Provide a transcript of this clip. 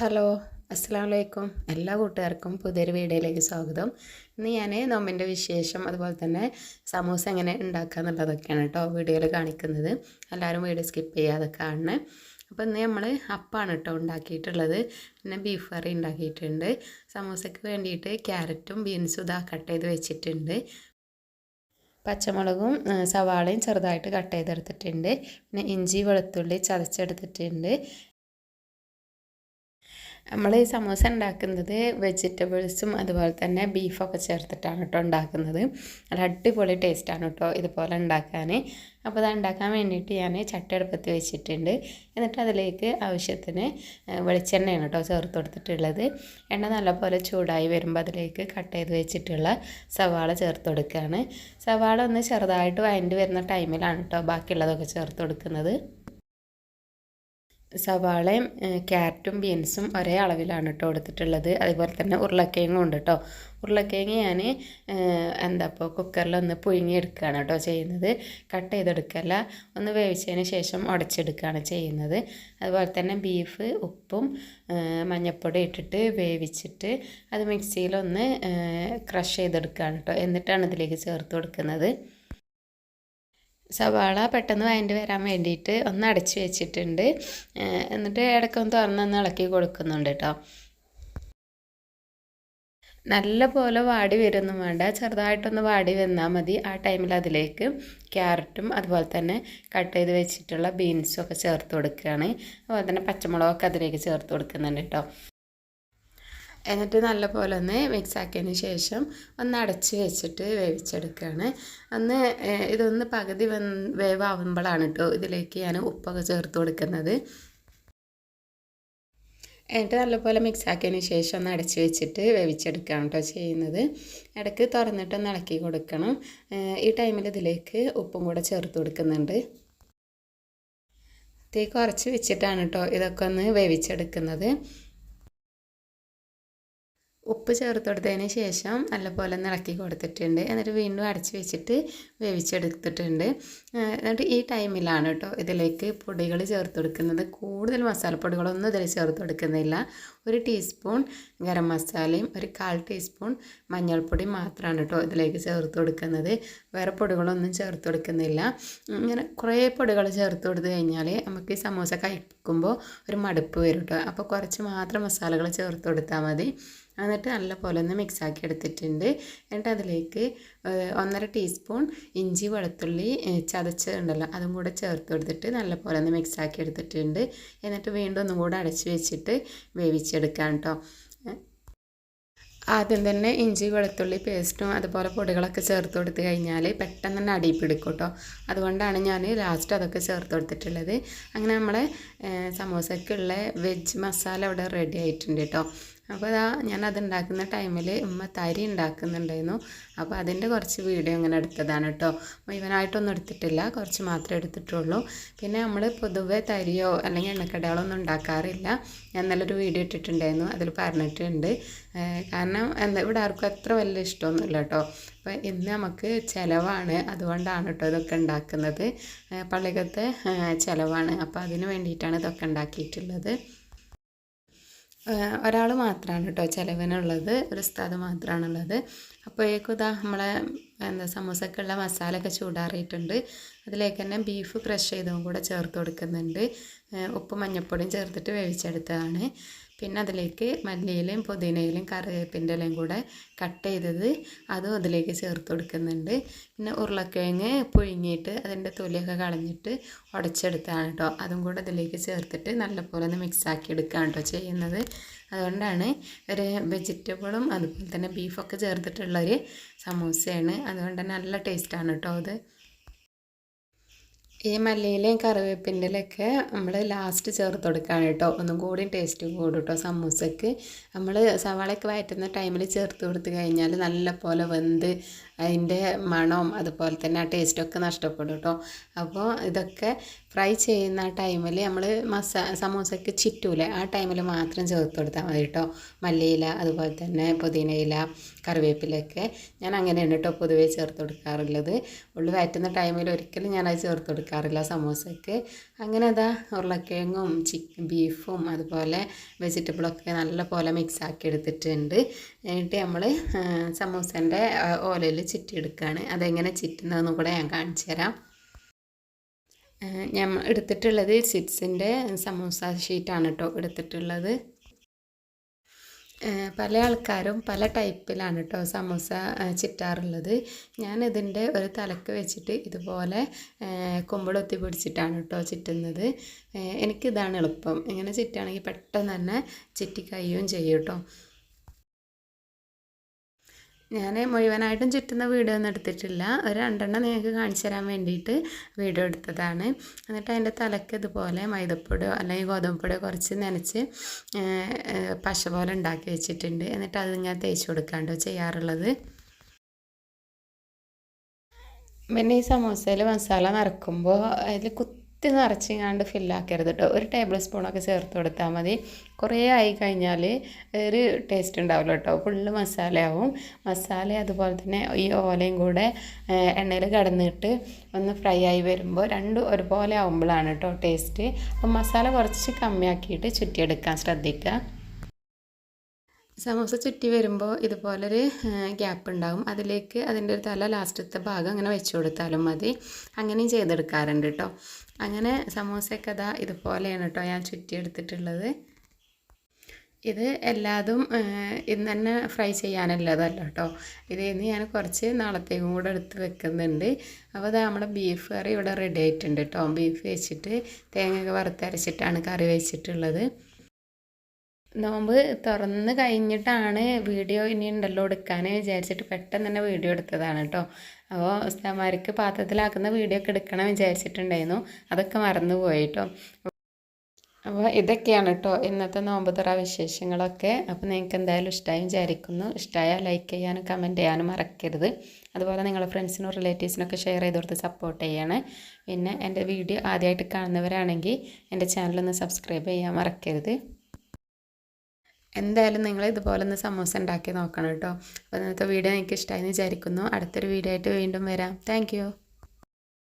Hello അസ്സാം വലൈക്കും എല്ലാ കൂട്ടുകാർക്കും പുതിയൊരു വീഡിയോയിലേക്ക് സ്വാഗതം. ഇന്ന് ഞാൻ നോമ്പിന്റെ വിശേഷം അതുപോലെ തന്നെ സമൂസ എങ്ങനെ ഉണ്ടാക്കുക എന്നുള്ളതൊക്കെയാണ് കേട്ടോ വീഡിയോയിൽ കാണിക്കുന്നത്. എല്ലാവരും വീഡിയോ സ്കിപ്പ് ചെയ്യാതെ കാണണേ. അപ്പോൾ ഇന്ന് നമ്മൾ അപ്പാണ് കേട്ടോ ഉണ്ടാക്കിയിട്ടുള്ളത്. പിന്നെ ബീഫ് കറി ഉണ്ടാക്കിയിട്ടുണ്ട്. സമൂസയ്ക്ക് വേണ്ടിയിട്ട് ക്യാരറ്റും ബീൻസും ഇതാ കട്ട് ചെയ്ത് വെച്ചിട്ടുണ്ട്. പച്ചമുളകും സവാളയും ചെറുതായിട്ട് കട്ട് ചെയ്തെടുത്തിട്ടുണ്ട്. പിന്നെ ഇഞ്ചി വെളുത്തുള്ളി ചതച്ചെടുത്തിട്ടുണ്ട്. നമ്മൾ ഈ സമൂസ ഉണ്ടാക്കുന്നത് വെജിറ്റബിൾസും അതുപോലെ തന്നെ ബീഫൊക്കെ ചേർത്തിട്ടാണ് കേട്ടോ ഉണ്ടാക്കുന്നത്. നല്ല അടിപൊളി ടേസ്റ്റാണ് കേട്ടോ ഇതുപോലെ ഉണ്ടാക്കാൻ അപ്പോൾ അത് ഉണ്ടാക്കാൻ വേണ്ടിയിട്ട് ഞാൻ ചട്ടി അടുപ്പത്ത് വെച്ചിട്ടുണ്ട്. എന്നിട്ട് അതിലേക്ക് ആവശ്യത്തിന് വെളിച്ചെണ്ണയാണ് കേട്ടോ ചേർത്ത് കൊടുത്തിട്ടുള്ളത്. എണ്ണ നല്ലപോലെ ചൂടായി വരുമ്പോൾ അതിലേക്ക് കട്ട് ചെയ്ത് വെച്ചിട്ടുള്ള സവാള ചേർത്ത് കൊടുക്കുകയാണ് സവാള ഒന്ന് ചെറുതായിട്ട് വഴണ്ടി വരുന്ന ടൈമിലാണ് കേട്ടോ ബാക്കിയുള്ളതൊക്കെ ചേർത്ത് കൊടുക്കുന്നത്. സവാളയും ക്യാരറ്റും ബീൻസും ഒരേ അളവിലാണ് കേട്ടോ എടുത്തിട്ടുള്ളത്. അതുപോലെ തന്നെ ഉരുളക്കിഴങ്ങും ഉണ്ട് കേട്ടോ ഉരുളക്കിഴങ്ങ് ഞാൻ എന്താ ഇപ്പോൾ കുക്കറിലൊന്ന് പുഴുങ്ങിയെടുക്കുകയാണ് കേട്ടോ ചെയ്യുന്നത്. കട്ട് ചെയ്തെടുക്കല്ല. ഒന്ന് വേവിച്ചതിന് ശേഷം ഉടച്ചെടുക്കുകയാണ് ചെയ്യുന്നത്. അതുപോലെ തന്നെ ബീഫ് ഉപ്പും മഞ്ഞൾപ്പൊടി ഇട്ടിട്ട് വേവിച്ചിട്ട് അത് മിക്സിയിലൊന്ന് ക്രഷ് ചെയ്തെടുക്കുകയാണ് കേട്ടോ എന്നിട്ടാണ് ഇതിലേക്ക് ചേർത്ത് കൊടുക്കുന്നത്. സവാള പെട്ടെന്ന് വയന്റെ വരാൻ വേണ്ടിയിട്ട് ഒന്ന് അടച്ച് വെച്ചിട്ടുണ്ട്. എന്നിട്ട് ഇടയ്ക്കൊന്ന് തുറന്നൊന്ന് ഇളക്കി കൊടുക്കുന്നുണ്ട് കേട്ടോ നല്ല പോലെ വാടി വരുന്നു വേണ്ട. ചെറുതായിട്ടൊന്ന് വാടി വന്നാൽ മതി. ആ ടൈമിൽ അതിലേക്ക് ക്യാരറ്റും അതുപോലെ തന്നെ കട്ട് ചെയ്ത് വെച്ചിട്ടുള്ള ബീൻസും ഒക്കെ ചേർത്ത് കൊടുക്കുകയാണ്. അതുപോലെ തന്നെ പച്ചമുളകൊക്കെ അതിലേക്ക് ചേർത്ത് കൊടുക്കുന്നുണ്ട് കേട്ടോ എന്നിട്ട് നല്ലപോലെ ഒന്ന് മിക്സ് ആക്കിയതിന് ശേഷം ഒന്ന് അടച്ച് വെച്ചിട്ട് വേവിച്ചെടുക്കുകയാണ്. ഒന്ന് ഇതൊന്ന് പകുതി വേവാകുമ്പോഴാണ് കേട്ടോ ഇതിലേക്ക് ഞാൻ ഉപ്പൊക്കെ ചേർത്ത് കൊടുക്കുന്നത്. എന്നിട്ട് നല്ലപോലെ മിക്സ് ആക്കിയതിന് ശേഷം ഒന്ന് അടച്ച് വെച്ചിട്ട് വേവിച്ചെടുക്കുകയാണ് കേട്ടോ ചെയ്യുന്നത്. ഇടയ്ക്ക് തുറന്നിട്ടൊന്ന് ഇളക്കി കൊടുക്കണം. ഈ ടൈമിൽ ഇതിലേക്ക് ഉപ്പും കൂടെ ചേർത്ത് കൊടുക്കുന്നുണ്ട്. തീ കുറച്ച് വെച്ചിട്ടാണ് കേട്ടോ ഇതൊക്കെ ഒന്ന് വേവിച്ചെടുക്കുന്നത്. ഉപ്പ് ചേർത്ത് കൊടുത്തതിന് ശേഷം നല്ലപോലെ ഒന്ന് ഇളക്കി കൊടുത്തിട്ടുണ്ട്. എന്നിട്ട് വീണ്ടും അടച്ച് വെച്ചിട്ട് വേവിച്ചെടുത്തിട്ടുണ്ട്. എന്നിട്ട് ഈ ടൈമിലാണ് കേട്ടോ ഇതിലേക്ക് പൊടികൾ ചേർത്ത് കൊടുക്കുന്നത് കൂടുതൽ മസാലപ്പൊടികളൊന്നും ഇതിൽ ചേർത്ത് കൊടുക്കുന്നില്ല ഒരു ടീസ്പൂൺ ഗരം മസാലയും ഒരു കാൽ ടീസ്പൂൺ മഞ്ഞൾപ്പൊടി മാത്രമാണ് കേട്ടോ ഇതിലേക്ക് ചേർത്ത് കൊടുക്കുന്നത് വേറെ പൊടികളൊന്നും ചേർത്ത് കൊടുക്കുന്നില്ല ഇങ്ങനെ കുറേ പൊടികൾ ചേർത്ത് കൊടുത്തു കഴിഞ്ഞാൽ നമുക്ക് ഈ സമൂസ കഴിക്കുമ്പോൾ ഒരു മടുപ്പ് വരും കേട്ടോ. അപ്പോൾ കുറച്ച് മാത്രം മസാലകൾ ചേർത്ത് കൊടുത്താൽ മതി എന്നിട്ട് നല്ല പോലെ ഒന്ന് മിക്സാക്കി എടുത്തിട്ടുണ്ട്. എന്നിട്ട് അതിലേക്ക് ഒന്നര ടീസ്പൂൺ ഇഞ്ചി വെളുത്തുള്ളി ചതച്ചതുണ്ടല്ലോ അതും കൂടെ ചേർത്ത് കൊടുത്തിട്ട് നല്ല പോലെ ഒന്ന് മിക്സാക്കി എടുത്തിട്ടുണ്ട്. എന്നിട്ട് വീണ്ടും ഒന്നും കൂടെ അടച്ച് വെച്ചിട്ട് വേവിച്ചെടുക്കാം കേട്ടോ ആദ്യം തന്നെ ഇഞ്ചി വെളുത്തുള്ളി പേസ്റ്റും അതുപോലെ പൊടികളൊക്കെ ചേർത്ത് കൊടുത്ത് കഴിഞ്ഞാൽ പെട്ടെന്ന് തന്നെ അടിയിൽ പിടിക്കും കേട്ടോ അതുകൊണ്ടാണ് ഞാൻ ലാസ്റ്റ് അതൊക്കെ ചേർത്ത് കൊടുത്തിട്ടുള്ളത്. അങ്ങനെ നമ്മളെ സമോസയ്ക്കുള്ള വെജ് മസാല ഇവിടെ റെഡി ആയിട്ടുണ്ട് കേട്ടോ അപ്പോൾ അതാ ഞാൻ അത് ഉണ്ടാക്കുന്ന ടൈമിൽ ഉമ്മ തരി ഉണ്ടാക്കുന്നുണ്ടായിരുന്നു. അപ്പോൾ അതിന്റെ കുറച്ച് വീഡിയോ ഇങ്ങനെ എടുത്തതാണ് കേട്ടോ മുഴുവനായിട്ടൊന്നും എടുത്തിട്ടില്ല. കുറച്ച് മാത്രമേ എടുത്തിട്ടുള്ളൂ. പിന്നെ നമ്മൾ പൊതുവെ തരിയോ അല്ലെങ്കിൽ എണ്ണക്കടകളോ ഒന്നും ഉണ്ടാക്കാറില്ല. ഞാൻ നല്ലൊരു വീഡിയോ ഇട്ടിട്ടുണ്ടായിരുന്നു. അതിൽ പറഞ്ഞിട്ടുണ്ട്. കാരണം എന്താ ഇവിടെ ആർക്കും അത്ര വലിയ ഇഷ്ടമൊന്നുമില്ല കേട്ടോ അപ്പോൾ ഇന്ന് നമുക്ക് ചിലവാണ്. അതുകൊണ്ടാണ് കേട്ടോ ഇതൊക്കെ ഉണ്ടാക്കുന്നത്. പള്ളിക്കത്തെ ചിലവാണ്. അപ്പോൾ അതിന് വേണ്ടിയിട്ടാണ് ഇതൊക്കെ ഉണ്ടാക്കിയിട്ടുള്ളത്. ഒരാൾ മാത്രമാണ് കേട്ടോ ചിലവിനുള്ളത് ഒരു ഉസ്താദ് മാത്രമാണുള്ളത് അപ്പോഴേക്കും ഇതാ നമ്മളെ എന്താ സമൂസക്കുള്ള മസാലയൊക്കെ ചൂടാറിയിട്ടുണ്ട്. അതിലേക്ക് തന്നെ ബീഫ് ക്രഷ് ചെയ്തതും കൂടെ ചേർത്ത് കൊടുക്കുന്നുണ്ട്. ഉപ്പ് മഞ്ഞൾപ്പൊടിയും ചേർത്തിട്ട് വേവിച്ചെടുത്തതാണ്. പിന്നെ അതിലേക്ക് മല്ലിയിലയും പുതിനയിലും കറിവേപ്പിന്റെ ഇലയും കൂടെ കട്ട് ചെയ്തത് അതും അതിലേക്ക് ചേർത്ത് കൊടുക്കുന്നുണ്ട്. പിന്നെ ഉരുളക്കിഴങ്ങ് പുഴുങ്ങിയിട്ട് അതിന്റെ തൊലിയൊക്കെ കളഞ്ഞിട്ട് ഉടച്ചെടുത്താണ് കേട്ടോ അതും കൂടെ അതിലേക്ക് ചേർത്തിട്ട് നല്ലപോലെ ഒന്ന് മിക്സാക്കി എടുക്കുകയാണ് കേട്ടോ ചെയ്യുന്നത്. അതുകൊണ്ടാണ് ഒരു വെജിറ്റബിളും അതുപോലെ തന്നെ ബീഫൊക്കെ ചേർത്തിട്ടുള്ളൊരു സമൂസയാണ്. അതുകൊണ്ട് നല്ല ടേസ്റ്റാണ് കേട്ടോ അത്. ഈ മല്ലിയിലയും കറിവേപ്പിന്റെ ഇലയൊക്കെ നമ്മൾ ലാസ്റ്റ് ചേർത്ത് കൊടുക്കുകയാണ് കേട്ടോ. ഒന്നും കൂടി ടേസ്റ്റ് കൂടും കേട്ടോ സമൂസക്ക്. നമ്മൾ സവാളയൊക്കെ വയറ്റുന്ന ടൈമിൽ ചേർത്ത് കൊടുത്ത് കഴിഞ്ഞാൽ നല്ല പോലെ വെന്ത് അതിന്റെ മണവും അതുപോലെ തന്നെ ആ ടേസ്റ്റൊക്കെ നഷ്ടപ്പെടും കേട്ടോ അപ്പോൾ ഇതൊക്കെ ഫ്രൈ ചെയ്യുന്ന ടൈമിൽ നമ്മൾ മസാ സമൂസയ്ക്ക് ചിറ്റൂല. ആ ടൈമിൽ മാത്രം ചേർത്ത് കൊടുത്താൽ മതി കേട്ടോ മല്ലിയില അതുപോലെ തന്നെ പുതിനയില കറിവേപ്പിലൊക്കെ ഞാൻ അങ്ങനെയാണ് കേട്ടോ പൊതുവേ ചേർത്ത് കൊടുക്കാറുള്ളത്. ഉള്ളു വയറ്റുന്ന ടൈമിൽ ഒരിക്കലും ഞാനത് ചേർത്ത് കൊടുക്കാറില്ല സമോസയ്ക്ക് അങ്ങനെ അതാ ഉരുളക്കിഴങ്ങും ചിക്കൻ ബീഫും അതുപോലെ വെജിറ്റബിളൊക്കെ നല്ല പോലെ മിക്സ് ആക്കി എടുത്തിട്ടുണ്ട്. എന്നിട്ട് നമ്മൾ സമൂസന്റെ ഓലയിൽ ചിറ്റിയെടുക്കുകയാണ് അതെങ്ങനെ ചിറ്റുന്നതെന്നും കൂടെ ഞാൻ കാണിച്ചു തരാം. ഞാൻ എടുത്തിട്ടുള്ളത് സിറ്റ്സിന്റെ സമൂസ ഷീറ്റാണ് കേട്ടോ എടുത്തിട്ടുള്ളത്. പല ആൾക്കാരും പല ടൈപ്പിലാണ് കേട്ടോ സമൂസ ചിറ്റാറുള്ളത് ഞാൻ ഇതിന്റെ ഒരു തലക്ക് വെച്ചിട്ട് ഇതുപോലെ കുമ്പിളൊത്തി പിടിച്ചിട്ടാണ് കേട്ടോ ചിറ്റുന്നത് എനിക്കിതാണ് എളുപ്പം. ഇങ്ങനെ ചിറ്റാണെങ്കിൽ പെട്ടെന്ന് തന്നെ ചിറ്റി ചെയ്യും കേട്ടോ ഞാൻ മുഴുവനായിട്ടും ചുറ്റുന്ന വീഡിയോ ഒന്നും എടുത്തിട്ടില്ല. ഒരു രണ്ടെണ്ണം നിങ്ങൾക്ക് കാണിച്ചു തരാൻ വേണ്ടിയിട്ട് വീഡിയോ എടുത്തതാണ്. എന്നിട്ട് അതിന്റെ തലക്ക് ഇതുപോലെ മൈദപ്പൊടിയോ അല്ലെങ്കിൽ ഗോതമ്പൊടിയോ കുറച്ച് നനച്ച് പശ പോലെ ഉണ്ടാക്കി വെച്ചിട്ടുണ്ട്. എന്നിട്ട് അതിങ്ങനെ തേച്ച് കൊടുക്കാണ്ടോ ചെയ്യാറുള്ളത്. പിന്നെ ഈ സമോസയിൽ മസാല നിറക്കുമ്പോൾ അതിൽ കുത്തി കുത്തി നിറച്ചിങ്ങാണ്ട് ഫില്ലാക്കരുത് കേട്ടോ ഒരു ടേബിൾ സ്പൂണൊക്കെ ചേർത്ത് കൊടുത്താൽ മതി. കുറേ ആയി കഴിഞ്ഞാൽ ഒരു ടേസ്റ്റ് ഉണ്ടാവില്ല കേട്ടോ ഫുള്ള് മസാലയാവും. മസാല അതുപോലെ തന്നെ ഈ ഓലയും കൂടെ എണ്ണയിൽ കടന്നിട്ട് ഒന്ന് ഫ്രൈ ആയി വരുമ്പോൾ രണ്ടും ഒരുപോലെ ആവുമ്പോഴാണ് കേട്ടോ ടേസ്റ്റ് അപ്പം മസാല കുറച്ച് കമ്മിയാക്കിയിട്ട് ചുറ്റിയെടുക്കാൻ ശ്രദ്ധിക്കുക സമോസ ചുറ്റി വരുമ്പോൾ ഇതുപോലൊരു ഗ്യാപ്പ് ഉണ്ടാകും അതിലേക്ക് അതിന്റെ ഒരു തല ലാസ്റ്റത്തെ ഭാഗം അങ്ങനെ വെച്ച് കൊടുത്താലും മതി. അങ്ങനെയും ചെയ്തെടുക്കാറുണ്ട് കേട്ടോ അങ്ങനെ സമോസയൊക്കെ അതാ ഇതുപോലെയാണ് കേട്ടോ ഞാൻ ചുറ്റിയെടുത്തിട്ടുള്ളത്. ഇത് എല്ലാതും ഇന്ന് തന്നെ ഫ്രൈ ചെയ്യാനുള്ളതല്ല കേട്ടോ ഇത് ഇന്ന് ഞാൻ കുറച്ച് നാളത്തേക്കും കൂടെ എടുത്ത് വെക്കുന്നുണ്ട്. അപ്പോൾ അത് നമ്മുടെ ബീഫ് കറി ഇവിടെ റെഡി ആയിട്ടുണ്ട് കേട്ടോ ബീഫ് വെച്ചിട്ട് തേങ്ങയൊക്കെ വറുത്തരച്ചിട്ടാണ് കറി വെച്ചിട്ടുള്ളത്. നോമ്പ് തുറന്ന് കഴിഞ്ഞിട്ടാണ് വീഡിയോ ഇനി ഉണ്ടല്ലോ എടുക്കാൻ വിചാരിച്ചിട്ട് പെട്ടെന്ന് തന്നെ വീഡിയോ എടുത്തതാണ് കേട്ടോ അപ്പോൾ ഉസ്താമാർക്ക് പാത്രത്തിലാക്കുന്ന വീഡിയോ ഒക്കെ എടുക്കണം വിചാരിച്ചിട്ടുണ്ടായിരുന്നു. അതൊക്കെ മറന്നുപോയി കേട്ടോ അപ്പോൾ ഇതൊക്കെയാണ് കേട്ടോ ഇന്നത്തെ നോമ്പ് തുറ വിശേഷങ്ങളൊക്കെ. അപ്പോൾ നിങ്ങൾക്ക് എന്തായാലും ഇഷ്ടമായി വിചാരിക്കുന്നു. ഇഷ്ടമായാൽ ലൈക്ക് ചെയ്യാനും കമന്റ് ചെയ്യാനും മറക്കരുത്. അതുപോലെ നിങ്ങളുടെ ഫ്രണ്ട്സിനും റിലേറ്റീവ്സിനൊക്കെ ഷെയർ ചെയ്ത് കൊടുത്ത് സപ്പോർട്ട് ചെയ്യണേ. പിന്നെ എന്റെ വീഡിയോ ആദ്യമായിട്ട് കാണുന്നവരാണെങ്കിൽ എന്റെ ചാനലൊന്ന് സബ്സ്ക്രൈബ് ചെയ്യാൻ മറക്കരുത്. എന്തായാലും നിങ്ങൾ ഇതുപോലെ ഒന്ന് സമൂസ ഉണ്ടാക്കി നോക്കണം കേട്ടോ. അപ്പോൾ ഇന്നത്തെ വീഡിയോ എനിക്ക് ഇഷ്ടമായി വിചാരിക്കുന്നു. അടുത്തൊരു വീഡിയോ ആയിട്ട് വീണ്ടും വരാം. താങ്ക്